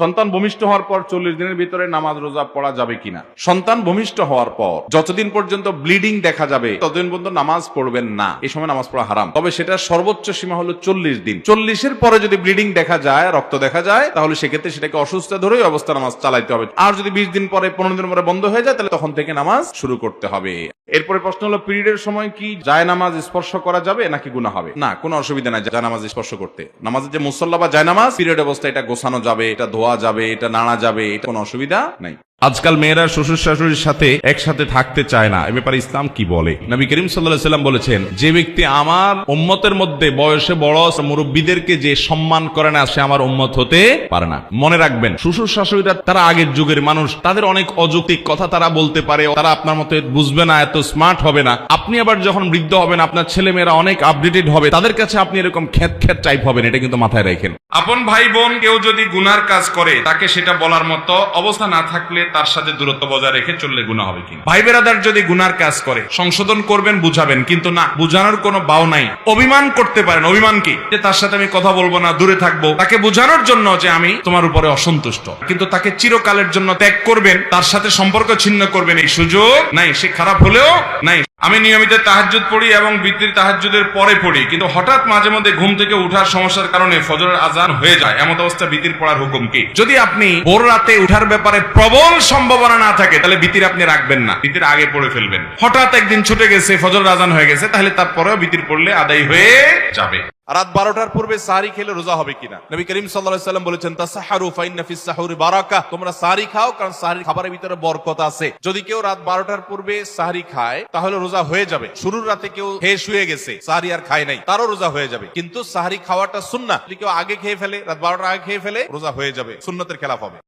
সন্তান ভূমিষ্ঠ হওয়ার পর চল্লিশ দিনের ভিতরে নামাজ রোজা পড়া যাবে কিনা? সন্তান ভূমিষ্ঠ হওয়ার পর যতদিন পর্যন্ত ব্লিডিং দেখা যাবে, ততদিন পর্যন্ত নামাজ পড়বেন না। এই সময় নামাজ পড়া হারাম। তবে সেটা সর্বোচ্চ সীমা হলো চল্লিশ দিন। চল্লিশের পরে যদি ব্লিডিং দেখা যায়, রক্ত দেখা যায়, তাহলে সেক্ষেত্রে সেটাকে অসুস্থ ধরে ওই অবস্থা নামাজ চালাইতে হবে। আর যদি বিশ দিন পরে, পনেরো দিন পরে বন্ধ হয়ে যায়, তাহলে তখন থেকে নামাজ শুরু করতে হবে। এরপরে প্রশ্ন হলো, পিরিয়ডের সময় কি যায় নামাজ স্পর্শ করা যাবে নাকি গুণা হবে? না, কোনো অসুবিধা নাই যায় নামাজ স্পর্শ করতে। নামাজের যে মুসল্লা বা যায় নামাজ পিরিয়ড অবস্থা এটা গোছানো যাবে, এটা ধোয়া যাবে, এটা নাড়া যাবে, এটা কোনো অসুবিধা নাই। আজকাল মেয়েরা শ্বশুর শাশুড়ির সাথে একসাথে থাকতে চায় না। এ ব্যাপারে ইসলাম কি বলে? নবী করিম সাল্লাহ সাল্লাম বলেছেন, যে ব্যক্তি আমার উম্মতের মধ্যে বয়সে বড় মুরব্বীদেরকে যে সম্মান করে না, সে আমার উম্মত হতে পারে না। মনে রাখবেন, শ্বশুর শাশুড়িরা তারা আগের যুগের মানুষ, তাদের অনেক অযৌক্তিক কথা তারা বলতে পারে, তারা আপনার মতো বুঝবে না, এত স্মার্ট হবে না। আপনি আবার যখন বৃদ্ধ হবেন, আপনার ছেলে মেয়েরা অনেক আপডেটেড হবে, তাদের কাছে আপনি এরকম খ্যাত খ্যাত টাইপ হবেন, এটা কিন্তু মাথায় রাখেন। আপন ভাই বোন কেউ যদি গুনার কাজ করে, তাকে সেটা বলার মতো অবস্থা না থাকলে তার সাথে দূরত্ব বজায় রেখে চললে গুণা হবে কি ভাই বেরাদার যদি গুনার কাজ করে, সংশোধন করবেন, বুঝাবেন, কিন্তু না, বুঝানোর কোনো বাও নাই। অভিমান করতে পারেন, অভিমান কি? যে তার সাথে আমি কথা বলব না, দূরে থাকব, তাকে বোঝানোর জন্য যে আমি তোমার উপরে অসন্তুষ্ট। কিন্তু তাকে চিরকালের জন্য ত্যাগ করবেন, তার সাথে সম্পর্ক ছিন্ন করবেন, এই সুযোগ নাই, সে খারাপ হলেও নাই। আমি নিয়মিত তাহাজুদ পড়ি এবং বৃত্তির তাহাজুদের পরে পড়ি, কিন্তু হঠাৎ মাঝে মধ্যে ঘুম থেকে উঠার সমস্যার কারণে ফজরের আজান হয়ে যায়। এমন অবস্থা বৃত্তির পড়ার হুকুম কি? যদি আপনি ভোর রাতে উঠার ব্যাপারে প্রবল সম্ভাবনা না থাকে, তাহলে বৃত্তির আপনি রাখবেন না বৃত্তির আগে পড়ে ফেলবেন। হঠাৎ একদিন ছুটে গেছে ফজর আজান হয়ে গেছে, তাহলে তারপরেও বৃত্তির পড়লে আদায় হয়ে যাবে। রাত বারোটার পূর্বে সাহারি খেলে রোজা হবে কিনা? নবী করিম সাল্লাম বলেছেন বারাকা। তোমরা সাহারি খাও, কারণ সাহারি খাবারের ভিতরে বরকত আছে। যদি কেউ রাত বারোটার পূর্বে সাহারি খায়, তাহলে রোজা হয়ে যাবে। শুরুর রাতে কেউ খেয়ে শুয়ে গেছে, সাহারি আর খায় নাই, তারও রোজা হয়ে যাবে। কিন্তু সাহারি খাওয়াটা সুন্না কেউ আগে খেয়ে ফেলে, রাত বারোটার আগে খেয়ে ফেলে, রোজা হয়ে যাবে, সুন্নতের খেলাফ হবে।